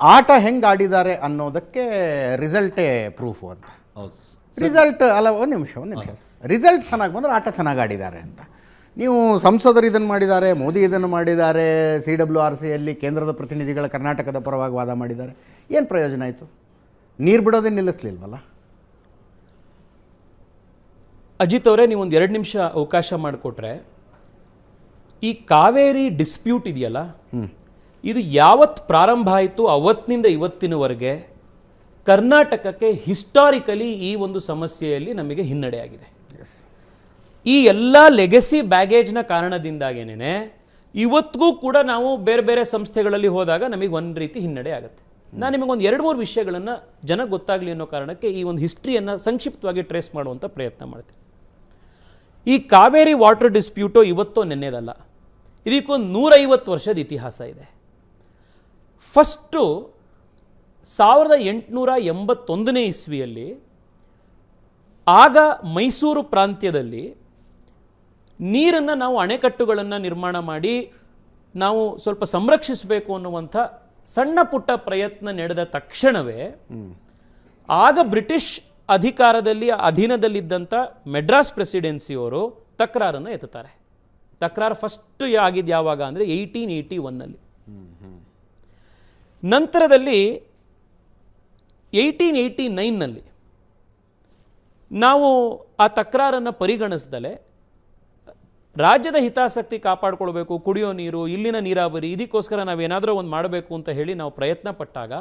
ಆಟ ಹೆಂಗೆ ಆಡಿದ್ದಾರೆ ಅನ್ನೋದಕ್ಕೆ ರಿಸಲ್ಟೇ ಪ್ರೂಫು ಅಂತ. ಹೌದು ರಿಸಲ್ಟ್ ಅಲ್ಲ ಒಂದು ನಿಮಿಷ ಒಂದು ನಿಮಿಷ. ರಿಸಲ್ಟ್ ಚೆನ್ನಾಗಿ ಬಂದರೆ ಆಟ ಚೆನ್ನಾಗಿ ಆಡಿದ್ದಾರೆ ಅಂತ. ನೀವು ಸಂಸದರು ಇದನ್ನು ಮಾಡಿದ್ದಾರೆ ಮೋದಿ ಇದನ್ನು ಮಾಡಿದ್ದಾರೆ ಸಿ ಡಬ್ಲ್ಯೂ ಆರ್ ಸಿಯಲ್ಲಿ ಕೇಂದ್ರದ ಪ್ರತಿನಿಧಿಗಳ ಕರ್ನಾಟಕದ ಪರವಾಗಿ ವಾದ ಮಾಡಿದ್ದಾರೆ. ಏನು ಪ್ರಯೋಜನ ಆಯಿತು? ನೀರು ಬಿಡೋದೇ ನಿಲ್ಲಿಸ್ಲಿಲ್ವಲ್ಲ? ಅಜಿತ್ ಅವರೇ ನೀವು ಒಂದು ಎರಡು ನಿಮಿಷ ಅವಕಾಶ ಮಾಡಿಕೊಟ್ರೆ ಈ ಕಾವೇರಿ ಡಿಸ್ಪ್ಯೂಟ್ ಇದೆಯಲ್ಲ ಇದು ಯಾವತ್ತು ಪ್ರಾರಂಭ ಆಯಿತು ಅವತ್ತಿನಿಂದ ಇವತ್ತಿನವರೆಗೆ ಕರ್ನಾಟಕಕ್ಕೆ ಹಿಸ್ಟಾರಿಕಲಿ ಈ ಒಂದು ಸಮಸ್ಯೆಯಲ್ಲಿ ನಮಗೆ ಹಿನ್ನಡೆಯಾಗಿದೆ ಈ ಎಲ್ಲ ಲೆಗಸಿ ಬ್ಯಾಗೇಜ್ನ ಕಾರಣದಿಂದಾಗೇನೆ ಇವತ್ತಿಗೂ ಕೂಡ ನಾವು ಬೇರೆ ಬೇರೆ ಸಂಸ್ಥೆಗಳಲ್ಲಿ ಹೋದಾಗ ನಮಗೆ ಒಂದು ರೀತಿ ಹಿನ್ನಡೆ ಆಗುತ್ತೆ. ನಾನು ನಿಮಗೊಂದು ಎರಡು ಮೂರು ವಿಷಯಗಳನ್ನು ಜನ ಗೊತ್ತಾಗಲಿ ಅನ್ನೋ ಕಾರಣಕ್ಕೆ ಈ ಒಂದು ಹಿಸ್ಟ್ರಿಯನ್ನು ಸಂಕ್ಷಿಪ್ತವಾಗಿ ಟ್ರೇಸ್ ಮಾಡುವಂಥ ಪ್ರಯತ್ನ ಮಾಡ್ತೀನಿ. ಈ ಕಾವೇರಿ ವಾಟರ್ ಡಿಸ್ಪ್ಯೂಟು ಇವತ್ತೋ ನೆನ್ನೆದಲ್ಲ ಇದಕ್ಕೊಂದು ನೂರೈವತ್ತು ವರ್ಷದ ಇತಿಹಾಸ ಇದೆ. ಫಸ್ಟು ಸಾವಿರದ ಎಂಟುನೂರ ಎಂಬತ್ತೊಂದನೇ ಇಸ್ವಿಯಲ್ಲಿ ಆಗ ಮೈಸೂರು ಪ್ರಾಂತ್ಯದಲ್ಲಿ ನೀರನ್ನು ನಾವು ಅಣೆಕಟ್ಟುಗಳನ್ನು ನಿರ್ಮಾಣ ಮಾಡಿ ನಾವು ಸ್ವಲ್ಪ ಸಂರಕ್ಷಿಸಬೇಕು ಅನ್ನುವಂಥ ಸಣ್ಣ ಪುಟ್ಟ ಪ್ರಯತ್ನ ನಡೆದ ತಕ್ಷಣವೇ ಆಗ ಬ್ರಿಟಿಷ್ ಅಧಿಕಾರದಲ್ಲಿ ಅಧೀನದಲ್ಲಿದ್ದಂಥ ಮೆಡ್ರಾಸ್ ಪ್ರೆಸಿಡೆನ್ಸಿಯವರು ತಕರಾರನ್ನು ಎತ್ತುತ್ತಾರೆ. ತಕರಾರು ಫಸ್ಟ್ ಆಗಿದ್ದು ಯಾವಾಗ ಅಂದರೆ ಏಯ್ಟೀನ್ ಏಯ್ಟಿ ಒನ್ನಲ್ಲಿ. ನಂತರದಲ್ಲಿ ಏಯ್ಟೀನ್ ಏಯ್ಟಿ ನೈನ್ನಲ್ಲಿ ನಾವು ಆ ತಕರಾರನ್ನು ಪರಿಗಣಿಸ್ದಲೆ ರಾಜ್ಯದ ಹಿತಾಸಕ್ತಿ ಕಾಪಾಡಿಕೊಳ್ಬೇಕು, ಕುಡಿಯೋ ನೀರು, ಇಲ್ಲಿನ ನೀರಾವರಿ, ಇದಕ್ಕೋಸ್ಕರ ನಾವೇನಾದರೂ ಒಂದು ಮಾಡಬೇಕು ಅಂತ ಹೇಳಿ ನಾವು ಪ್ರಯತ್ನ ಪಟ್ಟಾಗ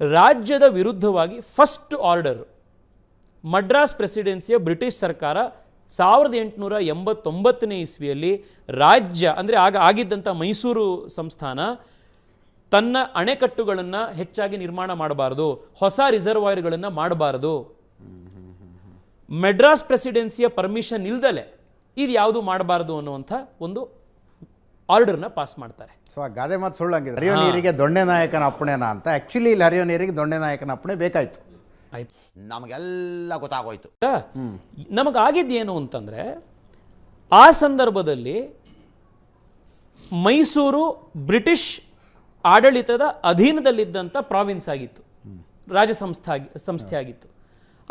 ರಾಜ್ಯದ ವಿರುದ್ಧವಾಗಿ ಫಸ್ಟ್ ಆರ್ಡರ್ ಮಡ್ರಾಸ್ ಪ್ರೆಸಿಡೆನ್ಸಿಯ ಬ್ರಿಟಿಷ್ ಸರ್ಕಾರ ಸಾವಿರದ ಎಂಟುನೂರ ಎಂಬತ್ತೊಂಬತ್ತನೇ ಇಸ್ವಿಯಲ್ಲಿ ರಾಜ್ಯ, ಅಂದರೆ ಆಗ ಆಗಿದ್ದಂಥ ಮೈಸೂರು ಸಂಸ್ಥಾನ ತನ್ನ ಅಣೆಕಟ್ಟುಗಳನ್ನು ಹೆಚ್ಚಾಗಿ ನಿರ್ಮಾಣ ಮಾಡಬಾರದು ಹೊಸ ರಿಸರ್ವಾಯರ್ಗಳನ್ನು ಮಾಡಬಾರದು. ಮೆಡ್ರಾಸ್ ಪ್ರೆಸಿಡೆನ್ಸಿಯ ಪರ್ಮಿಷನ್ ಇಲ್ದಲೆ ಇದು ಯಾವುದು ಮಾಡಬಾರದು ಅನ್ನುವಂಥ ಒಂದು ಆರ್ಡರ್ನ ಪಾಸ್ ಮಾಡ್ತಾರೆ. ಸೊ ಆ ಗಾದೆ ಮಾತು ಸುಳ್ಳಂಗಿದೆ. ಹರಿಯೋ ನೀರಿಗೆ ದೊಣ್ಣೆ ನಾಯಕನ ಅಪ್ಪಣೆನಾ ಅಂತ. ಆ್ಯಕ್ಚುಲಿ ಇಲ್ಲಿ ಹರಿಯೋ ನೀರಿಗೆ ದೊಣ್ಣೆ ನಾಯಕನ ಅಪ್ಪಣೆ ಬೇಕಾಯಿತು. ಆಯ್ತು. ನಮಗೆಲ್ಲ ಗೊತ್ತಾಗೋಯ್ತು. ನಮಗಾಗಿದ್ದೇನು ಅಂತಂದರೆ ಆ ಸಂದರ್ಭದಲ್ಲಿ ಮೈಸೂರು ಬ್ರಿಟಿಷ್ ಆಡಳಿತದ ಅಧೀನದಲ್ಲಿದ್ದಂಥ ಪ್ರಾವಿನ್ಸ್ ಆಗಿತ್ತು. ರಾಜ್ಯ ಸಂಸ್ಥೆ ಆಗಿ ಸಂಸ್ಥೆ ಆಗಿತ್ತು.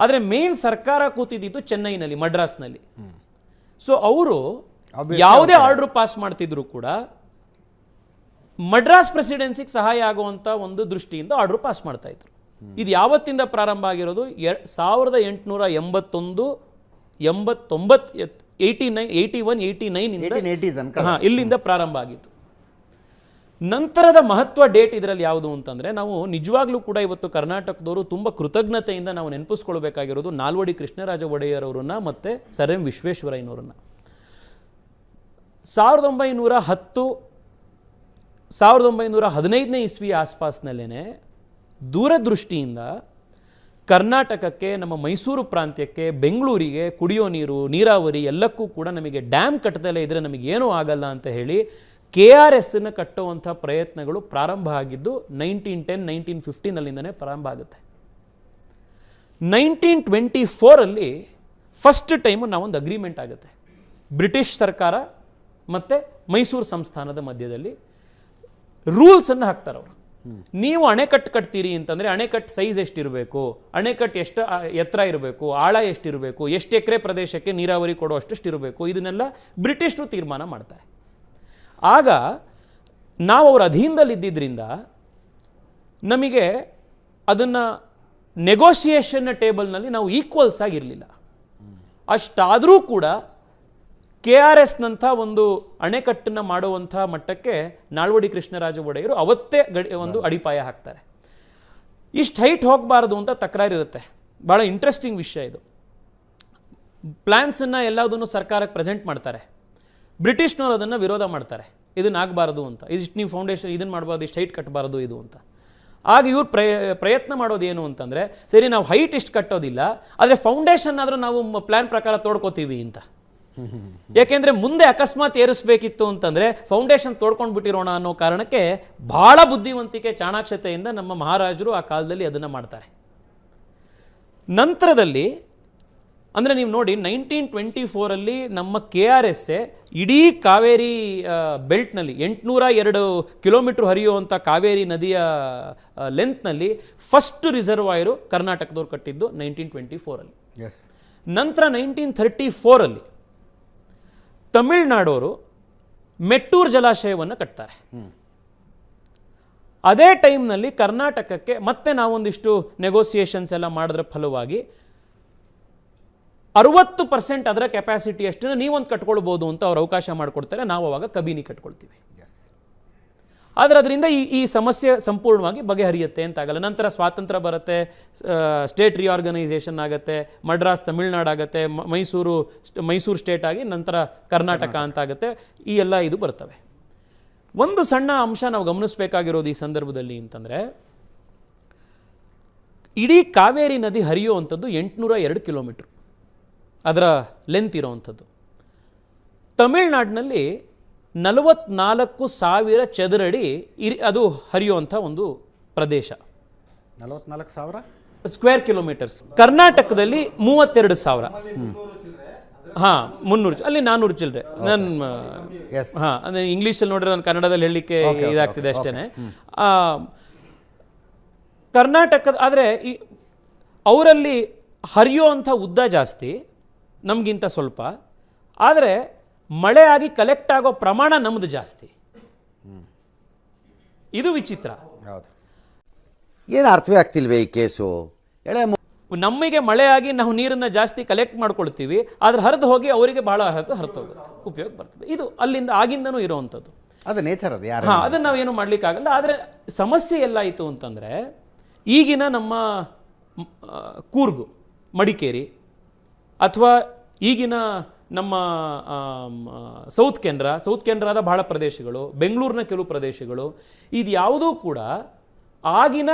ಆದರೆ ಮೇನ್ ಸರ್ಕಾರ ಕೂತಿದ್ದಿದ್ದು ಚೆನ್ನೈನಲ್ಲಿ ಮಡ್ರಾಸ್ನಲ್ಲಿ. ಸೊ ಅವರು ಯಾವುದೇ ಆರ್ಡರ್ ಪಾಸ್ ಮಾಡ್ತಿದ್ರು ಕೂಡ ಮಡ್ರಾಸ್ ಪ್ರೆಸಿಡೆನ್ಸಿಗೆ ಸಹಾಯ ಆಗುವಂಥ ಒಂದು ದೃಷ್ಟಿಯಿಂದ ಆರ್ಡರ್ ಪಾಸ್ ಮಾಡ್ತಾ ಇದ್ರು. ಇದು ಯಾವತ್ತಿಂದ ಪ್ರಾರಂಭ ಆಗಿರೋದು? ಎ ಸಾವಿರದ ಎಂಟುನೂರ ಎಂಬತ್ತೊಂದು ಎಂಬತ್ತೊಂಬತ್ತು eighty nine eighty one eighty nine ಹಾ ಇಲ್ಲಿಂದ ಪ್ರಾರಂಭ ಆಗಿತ್ತು. ನಂತರದ ಮಹತ್ವ ಡೇಟ್ ಇದರಲ್ಲಿ ಯಾವುದು ಅಂತಂದರೆ ನಾವು ನಿಜವಾಗ್ಲೂ ಕೂಡ ಇವತ್ತು ಕರ್ನಾಟಕದವರು ತುಂಬ ಕೃತಜ್ಞತೆಯಿಂದ ನಾವು ನೆನಪಿಸ್ಕೊಳ್ಬೇಕಾಗಿರೋದು ನಾಲ್ವಡಿ ಕೃಷ್ಣರಾಜ ಒಡೆಯರ್ ಮತ್ತೆ ಸರ್ ಎಂ ವಿಶ್ವೇಶ್ವರಯ್ಯನವರನ್ನ. ಸಾವಿರದ ಒಂಬೈನೂರ ಹತ್ತು, ಸಾವಿರದ ಒಂಬೈನೂರ ಹದಿನೈದನೇ ಇಸ್ವಿ ಆಸ್ಪಾಸ್ನಲ್ಲೇ ದೂರದೃಷ್ಟಿಯಿಂದ ಕರ್ನಾಟಕಕ್ಕೆ, ನಮ್ಮ ಮೈಸೂರು ಪ್ರಾಂತ್ಯಕ್ಕೆ, ಬೆಂಗಳೂರಿಗೆ ಕುಡಿಯೋ ನೀರು, ನೀರಾವರಿ ಎಲ್ಲಕ್ಕೂ ಕೂಡ ನಮಗೆ ಡ್ಯಾಮ್ ಕಟ್ಟದಲ್ಲೇ ಇದ್ದರೆ ನಮಗೇನೂ ಆಗಲ್ಲ ಅಂತ ಹೇಳಿ ಕೆ ಆರ್ ಎಸ್ಸನ್ನು ಕಟ್ಟುವಂಥ ಪ್ರಯತ್ನಗಳು ಪ್ರಾರಂಭ ಆಗಿದ್ದು ನೈನ್ಟೀನ್ ಟೆನ್ ನೈನ್ಟೀನ್ ಫಿಫ್ಟೀನಲ್ಲಿಂದನೇ ಪ್ರಾರಂಭ ಆಗುತ್ತೆ. ನೈನ್ಟೀನ್ ಟ್ವೆಂಟಿ ಫೋರಲ್ಲಿ ಫಸ್ಟ್ ಟೈಮು ನಾವೊಂದು ಅಗ್ರಿಮೆಂಟ್ ಆಗುತ್ತೆ. ಬ್ರಿಟಿಷ್ ಸರ್ಕಾರ ಮತ್ತು ಮೈಸೂರು ಸಂಸ್ಥಾನದ ಮಧ್ಯದಲ್ಲಿ ರೂಲ್ಸನ್ನು ಹಾಕ್ತಾರೆ ಅವರು. ನೀವು ಅಣೆಕಟ್ಟು ಕಟ್ತೀರಿ ಅಂತಂದರೆ ಅಣೆಕಟ್ಟು ಸೈಜ್ ಎಷ್ಟಿರಬೇಕು, ಅಣೆಕಟ್ಟು ಎಷ್ಟು ಎತ್ತರ ಇರಬೇಕು, ಆಳ ಎಷ್ಟಿರಬೇಕು, ಎಷ್ಟು ಎಕರೆ ಪ್ರದೇಶಕ್ಕೆ ನೀರಾವರಿ ಕೊಡೋ ಅಷ್ಟು ಇರಬೇಕು, ಇದನ್ನೆಲ್ಲ ಬ್ರಿಟಿಷರು ತೀರ್ಮಾನ ಮಾಡ್ತಾರೆ. ಆಗ ನಾವು ಅವ್ರ ಅಧೀನದಲ್ಲಿದ್ದರಿಂದ ನಮಗೆ ಅದನ್ನು ನೆಗೋಸಿಯೇಷನ್ನ ಟೇಬಲ್ನಲ್ಲಿ ನಾವು ಈಕ್ವಲ್ಸ್ ಆಗಿರಲಿಲ್ಲ. ಅಷ್ಟಾದರೂ ಕೂಡ ಕೆ ಆರ್ ಎಸ್ನಂಥ ಒಂದು ಅಣೆಕಟ್ಟನ್ನು ಮಾಡುವಂಥ ಮಟ್ಟಕ್ಕೆ ನಾಲ್ವಡಿ ಕೃಷ್ಣರಾಜ ಒಡೆಯರು ಅವತ್ತೇ ಗಡಿ ಒಂದು ಅಡಿಪಾಯ ಹಾಕ್ತಾರೆ. ಇಷ್ಟು ಹೈಟ್ ಹೋಗಬಾರ್ದು ಅಂತ ತಕರಾರಿರುತ್ತೆ. ಭಾಳ ಇಂಟ್ರೆಸ್ಟಿಂಗ್ ವಿಷಯ ಇದು. ಪ್ಲ್ಯಾನ್ಸನ್ನು ಎಲ್ಲದನ್ನು ಸರ್ಕಾರಕ್ಕೆ ಪ್ರೆಸೆಂಟ್ ಮಾಡ್ತಾರೆ. ಬ್ರಿಟಿಷ್ನವರು ಅದನ್ನು ವಿರೋಧ ಮಾಡ್ತಾರೆ. ಇದನ್ನ ಆಗಬಾರ್ದು ಅಂತ. ಇದಿಷ್ಟು ನೀವು ಫೌಂಡೇಶನ್ ಇದನ್ನು ಮಾಡಬಾರ್ದು, ಇಷ್ಟು ಹೈಟ್ ಕಟ್ಟಬಾರ್ದು ಇದು ಅಂತ. ಆಗ ಇವ್ರು ಪ್ರಯ, ಪ್ರಯತ್ನ ಮಾಡೋದು ಏನು ಅಂತಂದರೆ, ಸರಿ ನಾವು ಹೈಟ್ ಇಷ್ಟು ಕಟ್ಟೋದಿಲ್ಲ, ಆದರೆ ಫೌಂಡೇಶನ್ ಆದರೂ ನಾವು ಪ್ಲ್ಯಾನ್ ಪ್ರಕಾರ ತೋಡ್ಕೋತೀವಿ ಅಂತ. ಯಾಕೆಂದ್ರೆ ಮುಂದೆ ಅಕಸ್ಮಾತ್ ಏರಿಸಬೇಕಿತ್ತು ಅಂತಂದರೆ ಫೌಂಡೇಶನ್ ತೋಡ್ಕೊಂಡು ಬಿಟ್ಟಿರೋಣ ಅನ್ನೋ ಕಾರಣಕ್ಕೆ ಭಾಳ ಬುದ್ಧಿವಂತಿಕೆ, ಚಾಣಾಕ್ಷತೆಯಿಂದ ನಮ್ಮ ಮಹಾರಾಜರು ಆ ಕಾಲದಲ್ಲಿ ಅದನ್ನು ಮಾಡ್ತಾರೆ. ನಂತರದಲ್ಲಿ ಅಂದರೆ ನೀವು ನೋಡಿ ನೈನ್ಟೀನ್ ಟ್ವೆಂಟಿ ಫೋರಲ್ಲಿ ನಮ್ಮ ಕೆ ಆರ್ ಎಸ್ ಎ ಇಡೀ ಕಾವೇರಿ ಬೆಲ್ಟ್ನಲ್ಲಿ ಎಂಟುನೂರ ಎರಡು ಕಿಲೋಮೀಟ್ರ್ ಹರಿಯುವಂಥ ಕಾವೇರಿ ನದಿಯ ಲೆಂತ್ನಲ್ಲಿ ಫಸ್ಟ್ ರಿಸರ್ವಾಯರು ಕರ್ನಾಟಕದವ್ರು ಕಟ್ಟಿದ್ದು ನೈನ್ಟೀನ್ ಟ್ವೆಂಟಿ ಫೋರಲ್ಲಿ ಎಸ್ ನಂತರ ನೈನ್ಟೀನ್ ಥರ್ಟಿ ಫೋರಲ್ಲಿ ತಮಿಳ್ನಾಡೋರು ಮೆಟ್ಟೂರು ಜಲಾಶಯವನ್ನು ಕಟ್ತಾರೆ. ಅದೇ ಟೈಮ್ನಲ್ಲಿ ಕರ್ನಾಟಕಕ್ಕೆ ಮತ್ತೆ ನಾವೊಂದಿಷ್ಟು ನೆಗೋಸಿಯೇಷನ್ಸ್ ಎಲ್ಲ ಮಾಡಿದ್ರ ಫಲವಾಗಿ ಅರವತ್ತು ಪರ್ಸೆಂಟ್ ಅದರ ಕೆಪಾಸಿಟಿ ಅಷ್ಟನ್ನು ನೀವೊಂದು ಕಟ್ಕೊಳ್ಬೋದು ಅಂತ ಅವ್ರು ಅವಕಾಶ ಮಾಡಿಕೊಡ್ತಾರೆ. ನಾವು ಅವಾಗ ಕಬಿನಿ ಕಟ್ಕೊಳ್ತೀವಿ. ಎಸ್ ಆದರೆ ಅದರಿಂದ ಈ ಈ ಸಮಸ್ಯೆ ಸಂಪೂರ್ಣವಾಗಿ ಬಗೆಹರಿಯುತ್ತೆ ಅಂತಾಗಲ್ಲ ನಂತರ ಸ್ವಾತಂತ್ರ್ಯ ಬರುತ್ತೆ ಸ್ಟೇಟ್ ರಿಆರ್ಗನೈಸೇಷನ್ ಆಗುತ್ತೆ ಮಡ್ರಾಸ್ ತಮಿಳ್ನಾಡು ಆಗುತ್ತೆ ಮೈಸೂರು ಮೈಸೂರು ಸ್ಟೇಟ್ ಆಗಿ ನಂತರ ಕರ್ನಾಟಕ. ಅಂತ ಆಗುತ್ತೆ. ಈ ಎಲ್ಲ ಇದು ಬರ್ತವೆ. ಒಂದು ಸಣ್ಣ ಅಂಶ ನಾವು ಗಮನಿಸಬೇಕಾಗಿರೋದು ಈ ಸಂದರ್ಭದಲ್ಲಿ ಅಂತಂದರೆ ಇಡೀ ಕಾವೇರಿ ನದಿ ಹರಿಯುವಂಥದ್ದು ಎಂಟುನೂರ ಎರಡು ಕಿಲೋಮೀಟ್ರ್. ಅದರ ಲೆಂತ್ ಇರೋವಂಥದ್ದು. ತಮಿಳ್ನಾಡಿನಲ್ಲಿ ನಲವತ್ನಾಲ್ಕು ಸಾವಿರ ಚದರಡಿ ಇರಿ ಅದು ಹರಿಯುವಂಥ ಒಂದು ಪ್ರದೇಶ. ನಲವತ್ನಾಲ್ಕು ಸಾವಿರ? ಸ್ಕ್ವೇರ್ ಕಿಲೋಮೀಟರ್ಸ್ ಕರ್ನಾಟಕದಲ್ಲಿ ಮೂವತ್ತೆರಡು ಸಾವಿರ. ಹಾಂ ಮುನ್ನೂರು ಅಲ್ಲಿ ನಾನ್ನೂರು ಚಿಲ್ಲರೆ ನನ್ನ. ಹಾಂ ಅಂದರೆ ಇಂಗ್ಲೀಷಲ್ಲಿ ನೋಡಿದ್ರೆ ನಾನು ಕನ್ನಡದಲ್ಲಿ ಹೇಳಲಿಕ್ಕೆ ಇದಾಗ್ತಿದೆ ಅಷ್ಟೇ ಕರ್ನಾಟಕದ ಆದರೆ ಈ ಅವರಲ್ಲಿ ಅಂಥ ಉದ್ದ ಜಾಸ್ತಿ. ನಮಗಿಂತ ಸ್ವಲ್ಪ. ಆದರೆ ಮಳೆ ಆಗಿ ಕಲೆಕ್ಟ್ ಆಗೋ ಪ್ರಮಾಣ ನಮ್ಮದು ಜಾಸ್ತಿ. ಇದು ವಿಚಿತ್ರ. ಹೌದು. ಏನು ಅರ್ಥವೇ ಆಗ್ತಿಲ್ವೇ ಈ ಕೇಸು? ಎಳೆ ನಮಗೆ ಮಳೆ ಆಗಿ ನಾವು ನೀರನ್ನು ಜಾಸ್ತಿ ಕಲೆಕ್ಟ್ ಮಾಡ್ಕೊಳ್ತೀವಿ ಆದ್ರೆ ಹರಿದು ಹೋಗಿ ಅವರಿಗೆ ಬಹಳ ಹರಿದು ಹರಿದು ಹೋಗುತ್ತೆ ಉಪಯೋಗ ಬರ್ತದೆ. ಇದು ಅಲ್ಲಿಂದ ಆಗಿಂದನೂ ಇರುವಂಥದ್ದು. ಅದು ನೇಚರ್ ಅದು ಯಾರು ಹಾಂ ಅದನ್ನು ನಾವೇನು ಮಾಡಲಿಕ್ಕಾಗಲ್ಲ ಆದರೆ ಸಮಸ್ಯೆ ಎಲ್ಲಾಯಿತು ಅಂತಂದರೆ ಈಗಿನ ನಮ್ಮ ಕೂರ್ಗು ಮಡಿಕೇರಿ ಅಥವಾ ಈಗಿನ ನಮ್ಮ ಸೌತ್ ಕೇಂದ್ರ ಸೌತ್ ಕೆನರಾದ ಬಹಳ ಪ್ರದೇಶಗಳು ಬೆಂಗಳೂರಿನ ಕೆಲವು ಪ್ರದೇಶಗಳು ಇದು ಯಾವುದೂ ಕೂಡ ಆಗಿನ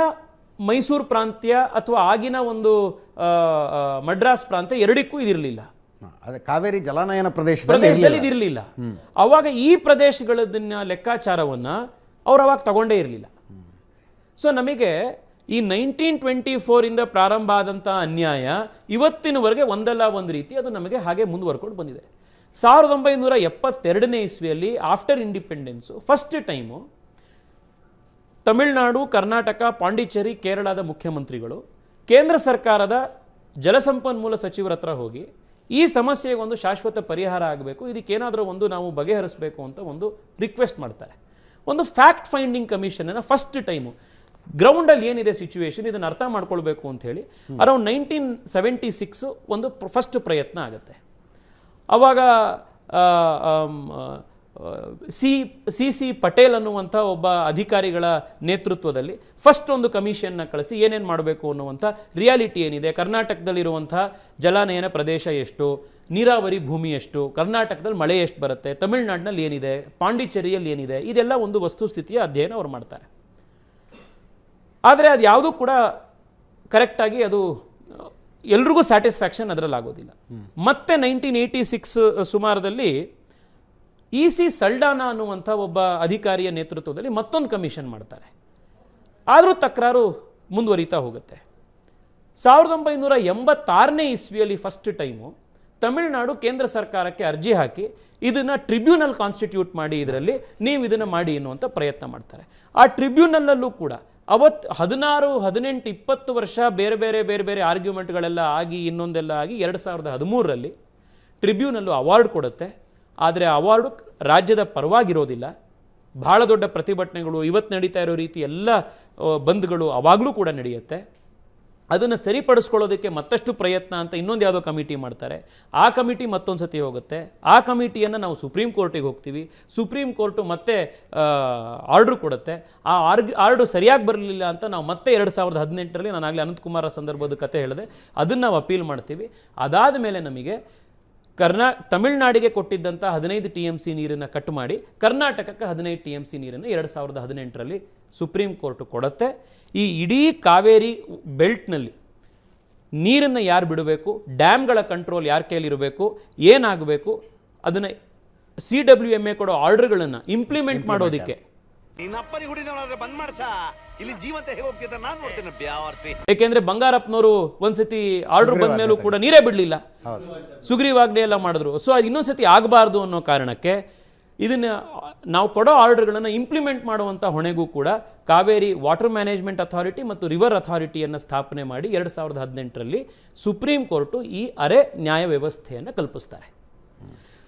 ಮೈಸೂರು ಪ್ರಾಂತ್ಯ ಅಥವಾ ಆಗಿನ ಒಂದು ಮಡ್ರಾಸ್ ಪ್ರಾಂತ್ಯ ಎರಡಕ್ಕೂ ಇದಿರಲಿಲ್ಲ. ಕಾವೇರಿ ಜಲಾನಯನ ಪ್ರದೇಶದಲ್ಲಿ ಪ್ರದೇಶದಲ್ಲಿ ಇದಿರಲಿಲ್ಲ. ಅವಾಗ ಈ ಪ್ರದೇಶಗಳದನ್ನ ಲೆಕ್ಕಾಚಾರವನ್ನ ಅವರು ಅವಾಗ ತಗೊಂಡೇ ಇರಲಿಲ್ಲ. ಸೊ ನಮಗೆ ಈ ನೈನ್ಟೀನ್ ಟ್ವೆಂಟಿ ಫೋರಿಂದ ಪ್ರಾರಂಭ ಆದಂಥ ಅನ್ಯಾಯ ಇವತ್ತಿನವರೆಗೆ ಒಂದಲ್ಲ ಒಂದು ರೀತಿ ಅದು ನಮಗೆ ಹಾಗೆ ಮುಂದುವರ್ಕೊಂಡು ಬಂದಿದೆ. ಸಾವಿರದ ಒಂಬೈನೂರ ಎಪ್ಪತ್ತೆರಡನೇ ಇಸ್ವಿಯಲ್ಲಿ after independence first time Tamil Nadu, Karnataka, Pondicherry, ಕೇರಳದ ಮುಖ್ಯಮಂತ್ರಿಗಳು, ಕೇಂದ್ರ ಸರ್ಕಾರದ ಜಲಸಂಪನ್ಮೂಲ ಸಚಿವರ ಹತ್ರ ಹೋಗಿ ಈ ಸಮಸ್ಯೆಗೆ ಒಂದು ಶಾಶ್ವತ ಪರಿಹಾರ ಆಗಬೇಕು, ಇದಕ್ಕೇನಾದರೂ ಒಂದು ನಾವು ಬಗೆಹರಿಸಬೇಕು ಅಂತ ಒಂದು ರಿಕ್ವೆಸ್ಟ್ ಮಾಡ್ತಾರೆ. ಒಂದು ಫ್ಯಾಕ್ಟ್ ಫೈಂಡಿಂಗ್ ಕಮಿಷನನ್ನು ಫಸ್ಟ್ ಟೈಮು ಗ್ರೌಂಡಲ್ಲಿ ಏನಿದೆ ಸಿಚುವೇಶನ್ ಇದನ್ನು ಅರ್ಥ ಮಾಡ್ಕೊಳ್ಬೇಕು ಅಂತ ಹೇಳಿ ಅರೌಂಡ್ ನೈನ್ಟೀನ್ ಸೆವೆಂಟಿ ಸಿಕ್ಸು ಒಂದು ಫಸ್ಟ್ ಪ್ರಯತ್ನ ಆಗುತ್ತೆ. ಅವಾಗ ಸಿ ಸಿ ಸಿ ಪಟೇಲ್ ಅನ್ನುವಂಥ ಒಬ್ಬ ಅಧಿಕಾರಿಗಳ ನೇತೃತ್ವದಲ್ಲಿ ಫಸ್ಟ್ ಒಂದು ಕಮಿಷನ್ನ ಕಳಿಸಿ ಏನೇನು ಮಾಡಬೇಕು ಅನ್ನುವಂಥ ರಿಯಾಲಿಟಿ ಏನಿದೆ? ಕರ್ನಾಟಕದಲ್ಲಿರುವಂಥ ಜಲಾನಯನ ಪ್ರದೇಶ ಎಷ್ಟು? ನೀರಾವರಿ ಭೂಮಿ ಎಷ್ಟು? ಕರ್ನಾಟಕದಲ್ಲಿ ಮಳೆ ಎಷ್ಟು ಬರುತ್ತೆ? ತಮಿಳ್ನಾಡಿನಲ್ಲಿ ಏನಿದೆ? ಪಾಂಡಿಚೇರಿಯಲ್ಲಿ ಏನಿದೆ? ಇದೆಲ್ಲ ಒಂದು ವಸ್ತುಸ್ಥಿತಿಯ ಅಧ್ಯಯನ ಅವ್ರು ಮಾಡ್ತಾರೆ. ಆದರೆ ಅದು ಯಾವುದೂ ಕೂಡ ಕರೆಕ್ಟಾಗಿ ಅದು ಎಲ್ರಿಗೂ ಸ್ಯಾಟಿಸ್ಫ್ಯಾಕ್ಷನ್ ಅದರಲ್ಲಿ ಆಗೋದಿಲ್ಲ. ಮತ್ತೆ ನೈನ್ಟೀನ್ ಏಯ್ಟಿ ಸಿಕ್ಸ್ ಸುಮಾರದಲ್ಲಿ ಇ ಸಿ ಸಲ್ಡಾನಾ ಅನ್ನುವಂಥ ಒಬ್ಬ ಅಧಿಕಾರಿಯ ನೇತೃತ್ವದಲ್ಲಿ ಮತ್ತೊಂದು ಕಮಿಷನ್ ಮಾಡ್ತಾರೆ. ಆದರೂ ತಕರಾರು ಮುಂದುವರಿತಾ ಹೋಗುತ್ತೆ. ಸಾವಿರದ ಒಂಬೈನೂರ ಎಂಬತ್ತಾರನೇ ಇಸ್ವಿಯಲ್ಲಿ ಫಸ್ಟ್ ಟೈಮು ತಮಿಳುನಾಡು ಕೇಂದ್ರ ಸರ್ಕಾರಕ್ಕೆ ಅರ್ಜಿ ಹಾಕಿ ಇದನ್ನು ಟ್ರಿಬ್ಯುನಲ್ ಕಾನ್ಸ್ಟಿಟ್ಯೂಟ್ ಮಾಡಿ ಇದರಲ್ಲಿ ನೀವು ಇದನ್ನು ಮಾಡಿ ಎನ್ನುವಂಥ ಪ್ರಯತ್ನ ಮಾಡ್ತಾರೆ. ಆ ಟ್ರಿಬ್ಯುನಲ್ಲಲ್ಲೂ ಕೂಡ ಅವತ್ತು ಹದಿನಾರು, ಹದಿನೆಂಟು, ಇಪ್ಪತ್ತು ವರ್ಷ ಬೇರೆ ಬೇರೆ ಬೇರೆ ಬೇರೆ ಆರ್ಗ್ಯುಮೆಂಟ್ಗಳೆಲ್ಲ ಆಗಿ ಇನ್ನೊಂದೆಲ್ಲ ಆಗಿ ಎರಡು ಸಾವಿರದ ಹದಿಮೂರರಲ್ಲಿ ಟ್ರಿಬ್ಯೂನಲ್ಲೂ ಅವಾರ್ಡ್ ಕೊಡುತ್ತೆ. ಆದರೆ ಅವಾರ್ಡು ರಾಜ್ಯದ ಪರವಾಗಿರೋದಿಲ್ಲ. ಭಾಳ ದೊಡ್ಡ ಪ್ರತಿಭಟನೆಗಳು ಇವತ್ತು ನಡೀತಾ ಇರೋ ರೀತಿ ಎಲ್ಲ ಬಂದ್ಗಳು ಅವಾಗಲೂ ಕೂಡ ನಡೆಯುತ್ತೆ. ಅದನ್ನು ಸರಿಪಡಿಸ್ಕೊಳ್ಳೋದಕ್ಕೆ ಮತ್ತಷ್ಟು ಪ್ರಯತ್ನ ಅಂತ ಇನ್ನೊಂದು ಯಾವುದೋ ಕಮಿಟಿ ಮಾಡ್ತಾರೆ. ಆ ಕಮಿಟಿ ಮತ್ತೊಂದು ಸತಿ ಹೋಗುತ್ತೆ. ಆ ಕಮಿಟಿಯನ್ನು ನಾವು ಸುಪ್ರೀಂ ಕೋರ್ಟಿಗೆ ಹೋಗ್ತೀವಿ. ಸುಪ್ರೀಂ ಕೋರ್ಟು ಮತ್ತೆ ಆರ್ಡ್ರ್ ಕೊಡುತ್ತೆ. ಆ ಆರ್ಗ್, ಆರ್ಡ್ರ್ ಸರಿಯಾಗಿ ಬರಲಿಲ್ಲ ಅಂತ ನಾವು ಮತ್ತೆ ಎರಡು ಸಾವಿರದ ಹದಿನೆಂಟರಲ್ಲಿ ನಾನು ಆಗಲೇ ಅನಂತಕುಮಾರ ಸಂದರ್ಭದ ಕತೆ ಹೇಳಿದೆ. ಅದನ್ನು ನಾವು ಅಪೀಲ್ ಮಾಡ್ತೀವಿ. ಅದಾದ ಮೇಲೆ ನಮಗೆ ಕರ್ನಾ, ತಮಿಳುನಾಡಿಗೆ ಕೊಟ್ಟಿದ್ದಂಥ ಹದಿನೈದು ಟಿ ಎಂ ಸಿ ನೀರನ್ನು ಕಟ್ ಮಾಡಿ ಕರ್ನಾಟಕಕ್ಕೆ ಹದಿನೈದು ಟಿ ಎಂ ಸಿ ನೀರನ್ನು ಎರಡು ಸಾವಿರದ ಹದಿನೆಂಟರಲ್ಲಿ ಸುಪ್ರೀಂ ಕೋರ್ಟ್ ಕೊಡುತ್ತೆ. ಈ ಇಡೀ ಕಾವೇರಿ ಬೆಲ್ಟ್ನಲ್ಲಿ ನೀರನ್ನು ಯಾರು ಬಿಡಬೇಕು? ಡ್ಯಾಮ್ಗಳ ಕಂಟ್ರೋಲ್ ಯಾರ ಕೈಲಿರಬೇಕು ಏನಾಗಬೇಕು? ಅದನ್ನು ಸಿ ಡಬ್ಲ್ಯೂ ಎಂ ಎ ಕೊಡೋ ಆರ್ಡರ್ಗಳನ್ನು ಇಂಪ್ಲಿಮೆಂಟ್ ಮಾಡೋದಕ್ಕೆ. ಏಕೆಂದ್ರೆ ಬಂಗಾರಪ್ಪನವರು ಒಂದ್ಸತಿ ಆರ್ಡರ್ ಬಂದ ಮೇಲೂ ಕೂಡ ನೀರೇ ಬಿಡಲಿಲ್ಲ. ಸುಗ್ರೀವಾಜ್ಞೆ ಎಲ್ಲ ಮಾಡಿದ್ರು. ಸೊ ಅದು ಇನ್ನೊಂದ್ಸತಿ ಆಗಬಾರ್ದು ಅನ್ನೋ ಕಾರಣಕ್ಕೆ ಇದನ್ನ ನಾವು ಕೊಡೋ ಆರ್ಡರ್ಗಳನ್ನು ಇಂಪ್ಲಿಮೆಂಟ್ ಮಾಡುವಂಥ ಹೊಣೆಗೂ ಕೂಡ ಕಾವೇರಿ ವಾಟರ್ ಮ್ಯಾನೇಜ್ಮೆಂಟ್ ಅಥಾರಿಟಿ ಮತ್ತು ರಿವರ್ ಅಥಾರಿಟಿಯನ್ನು ಸ್ಥಾಪನೆ ಮಾಡಿ ಎರಡು ಸಾವಿರದ ಹದಿನೆಂಟರಲ್ಲಿ ಸುಪ್ರೀಂ ಕೋರ್ಟು ಈ ಅರೆ ನ್ಯಾಯ ವ್ಯವಸ್ಥೆಯನ್ನು ಕಲ್ಪಿಸ್ತಾರೆ.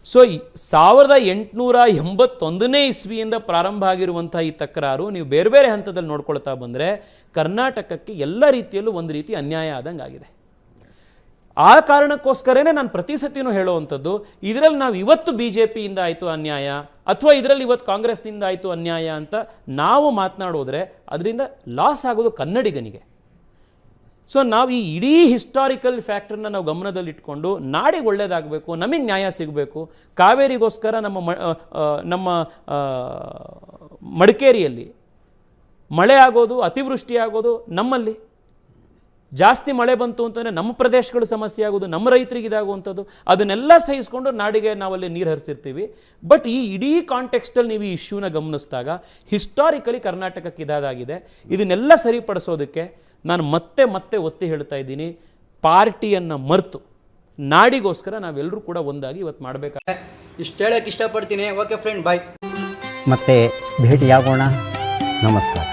ಸೊ ಸಾವಿರದ ಎಂಟುನೂರ ಎಂಬತ್ತೊಂದನೇ ಇಸ್ವಿಯಿಂದ ಪ್ರಾರಂಭ ಆಗಿರುವಂಥ ಈ ತಕರಾರು ನೀವು ಬೇರೆ ಬೇರೆ ಹಂತದಲ್ಲಿ ನೋಡ್ಕೊಳ್ತಾ ಬಂದರೆ ಕರ್ನಾಟಕಕ್ಕೆ ಎಲ್ಲ ರೀತಿಯಲ್ಲೂ ಒಂದು ರೀತಿ ಅನ್ಯಾಯ ಆದಂಗೆ ಆಗಿದೆ ಆ ಕಾರಣಕ್ಕೋಸ್ಕರನೇ ನಾನು ಪ್ರತಿ ಸತಿನೂ ಹೇಳುವಂಥದ್ದು, ಇದರಲ್ಲಿ ನಾವು ಇವತ್ತು ಬಿ ಜೆ ಪಿಯಿಂದ ಆಯಿತು ಅನ್ಯಾಯ, ಅಥವಾ ಇದರಲ್ಲಿ ಇವತ್ತು ಕಾಂಗ್ರೆಸ್ನಿಂದ ಆಯಿತು ಅನ್ಯಾಯ ಅಂತ ನಾವು ಮಾತನಾಡೋದ್ರೆ ಅದರಿಂದ ಲಾಸ್ ಆಗೋದು ಕನ್ನಡಿಗನಿಗೆ. ಸೊ ನಾವು ಈ ಇಡೀ ಹಿಸ್ಟಾರಿಕಲ್ ಫ್ಯಾಕ್ಟ್ರನ್ನ ನಾವು ಗಮನದಲ್ಲಿಟ್ಕೊಂಡು ನಾಡಿಗೆ ಒಳ್ಳೇದಾಗಬೇಕು, ನಮಗೆ ನ್ಯಾಯ ಸಿಗಬೇಕು, ಕಾವೇರಿಗೋಸ್ಕರ ನಮ್ಮ ನಮ್ಮ ಮಡಿಕೇರಿಯಲ್ಲಿ ಮಳೆ ಆಗೋದು, ಅತಿವೃಷ್ಟಿ ಆಗೋದು ನಮ್ಮಲ್ಲಿ. ಜಾಸ್ತಿ ಮಳೆ ಬಂತು ಅಂತಂದರೆ ನಮ್ಮ ಪ್ರದೇಶಗಳು ಸಮಸ್ಯೆ ಆಗೋದು ನಮ್ಮ ರೈತರಿಗೆ ಇದಾಗುವಂಥದ್ದು. ಅದನ್ನೆಲ್ಲ ಸಹಿಸ್ಕೊಂಡು ನಾಡಿಗೆ ನಾವಲ್ಲಿ ನೀರು ಹರಿಸಿರ್ತೀವಿ. ಬಟ್ ಈ ಇಡೀ ಕಾಂಟೆಕ್ಸ್ಟಲ್ಲಿ ನೀವು ಈ ಇಶ್ಯೂನ ಗಮನಿಸಿದಾಗ ಹಿಸ್ಟಾರಿಕಲಿ ಕರ್ನಾಟಕಕ್ಕೆ ಇದಾದಾಗಿದೆ. ಇದನ್ನೆಲ್ಲ ಸರಿಪಡಿಸೋದಕ್ಕೆ ನಾನು ಮತ್ತೆ ಮತ್ತೆ ಒತ್ತಿ ಹೇಳ್ತಾ ಇದ್ದೀನಿ. ಪಾರ್ಟಿಯನ್ನು ಮರೆತು. ನಾಡಿಗೋಸ್ಕರ ನಾವೆಲ್ಲರೂ ಕೂಡ ಒಂದಾಗಿ ಇವತ್ತು ಮಾಡಬೇಕಾದ್ರೆ ಇಷ್ಟು ಹೇಳಕ್ಕೆ ಇಷ್ಟಪಡ್ತೀನಿ. ಓಕೆ ಫ್ರೆಂಡ್ ಬಾಯ್ ಮತ್ತೆ ಭೇಟಿಯಾಗೋಣ. ನಮಸ್ಕಾರ.